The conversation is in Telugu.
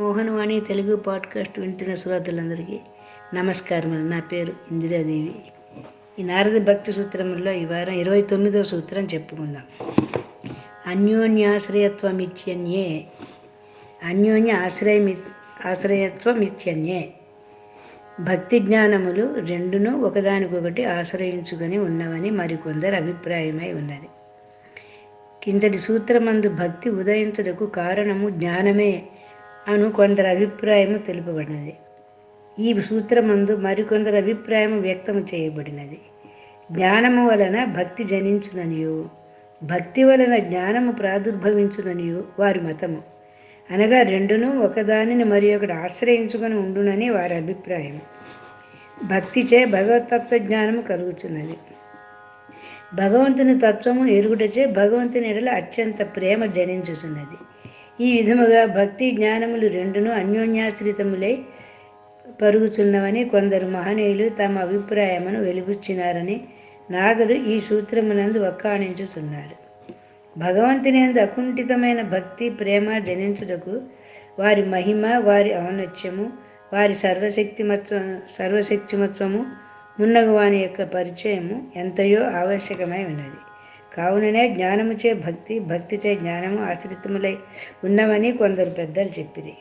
మోహనవాణి తెలుగు పాడ్కాస్ట్ వింటున్న శ్రోతలందరికీ నమస్కారం నా పేరు ఇందిరాదేవి. ఈ నారద భక్తి సూత్రంలో ఈ వారం ఇరవై తొమ్మిదో సూత్రం చెప్పుకుందాం. అన్యోన్యాశ్రయత్వం ఇచ్చన్యే అన్యోన్య ఆశ్రయం ఆశ్రయత్వం ఇచ్చన్యే భక్తి జ్ఞానములు రెండును ఒకదానికొకటి ఆశ్రయించుకొని ఉన్నవని మరికొందరు అభిప్రాయమై ఉన్నది. కిందటి సూత్రమందు భక్తి ఉదయించుటకు కారణము జ్ఞానమే. అను కొందరి అభిప్రాయము తెలుపబడినది. ఈ సూత్రమందు మరికొందరి అభిప్రాయము వ్యక్తం చేయబడినది. జ్ఞానము వలన భక్తి జనించుననియు భక్తి వలన జ్ఞానము ప్రాదుర్భవించుననియు వారి మతము. అనగా రెండును ఒకదానిని మరి ఒకటి ఆశ్రయించుకొని ఉండునని వారి అభిప్రాయం భక్తిచే భగవతత్వ జ్ఞానము కలుగుతున్నది భగవంతుని తత్వము ఎరుగుటచే భగవంతుని ఎడల అత్యంత ప్రేమ జనించుతున్నది ఈ విధముగా భక్తి జ్ఞానములు రెండును అన్యోన్యాశ్రితములై పరుగుచున్నవని కొందరు మహనీయులు తమ అభిప్రాయమును వెలుగుచ్చినారని నాగరు ఈ సూత్రమునందు వక్కాణించుతున్నారు భగవంతునందు అకుంఠితమైన భక్తి ప్రేమ జనించుటకు వారి మహిమ వారి ఔన్నత్యము వారి సర్వశక్తిమత్వ సర్వశక్తిమత్వము మున్నగు వాని యొక్క పరిచయము ఎంతయో ఆవశ్యకమై ఉన్నది. కావుననే జ్ఞానముచే భక్తి భక్తిచే జ్ఞానము ఆశ్రితములై ఉన్నవని కొందరు పెద్దలు చెప్పిరి.